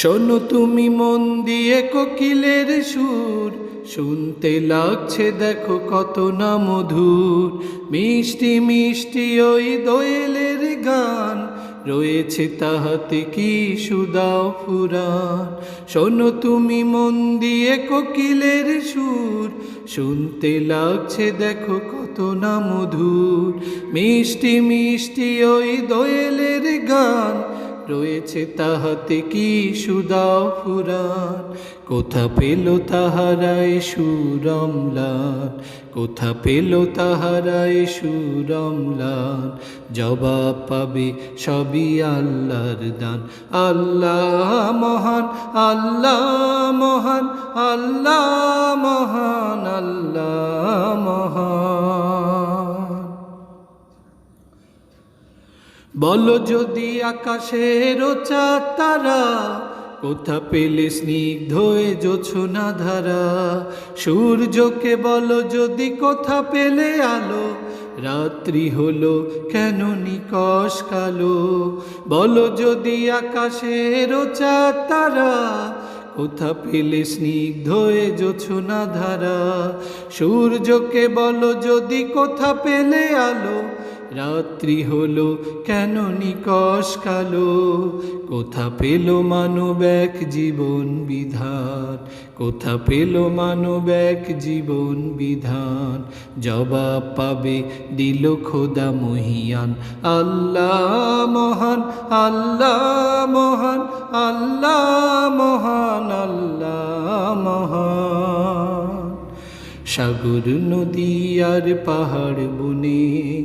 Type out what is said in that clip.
শোনো তুমি মন দিয়ে কোকিলের সুর, শুনতে লাগছে দেখো কত না মধুর। মিষ্টি মিষ্টি ওই দোয়েলের গান, রয়েছে তাহাতে কি সুদাও ফুরান। শোনো তুমি মন দিয়ে কোকিলের সুর, শুনতে লাগছে দেখো কত না মধুর। মিষ্টি মিষ্টি ওই দোয়েলের গান রয়েছে তাহাতে কি সুদাও ফুরান? কোথা পেল তাহারায় সুরমলান? কোথা পেল তাহারায় সুরমলান? জবাব পাবে সবই আল্লাহর দান। আল্লাহ মহান আল্লাহ মহান আল্লাহ মহান আল্লাহ মহান। বলো যদি আকাশের চাঁদ তারা, কোথা পেলে স্নিগ্ধ এ জোছনা ধারা? সূর্যকে বলো যদি কোথা পেলে আলো? রাত্রি হলো কেন নিকশ কালো? বলো যদি আকাশের চাঁদ তারা, কোথা পেলে স্নিগ্ধ এ জোছনা ধারা? সূর্যকে বলো যদি কোথা পেলে আলো? রাত্রি হলো, কেন নিকশ কালো? কোথা পেল মানব এক জীবন বিধান? কোথা পেল মানব এক জীবন বিধান? জবাব পাবে দিল খোদা মহিয়ান। আল্লাহ মহান আল্লাহ মহান আল্লাহ মহান আল্লাহ মহান। সাগর, নদী আর পাহাড় বনে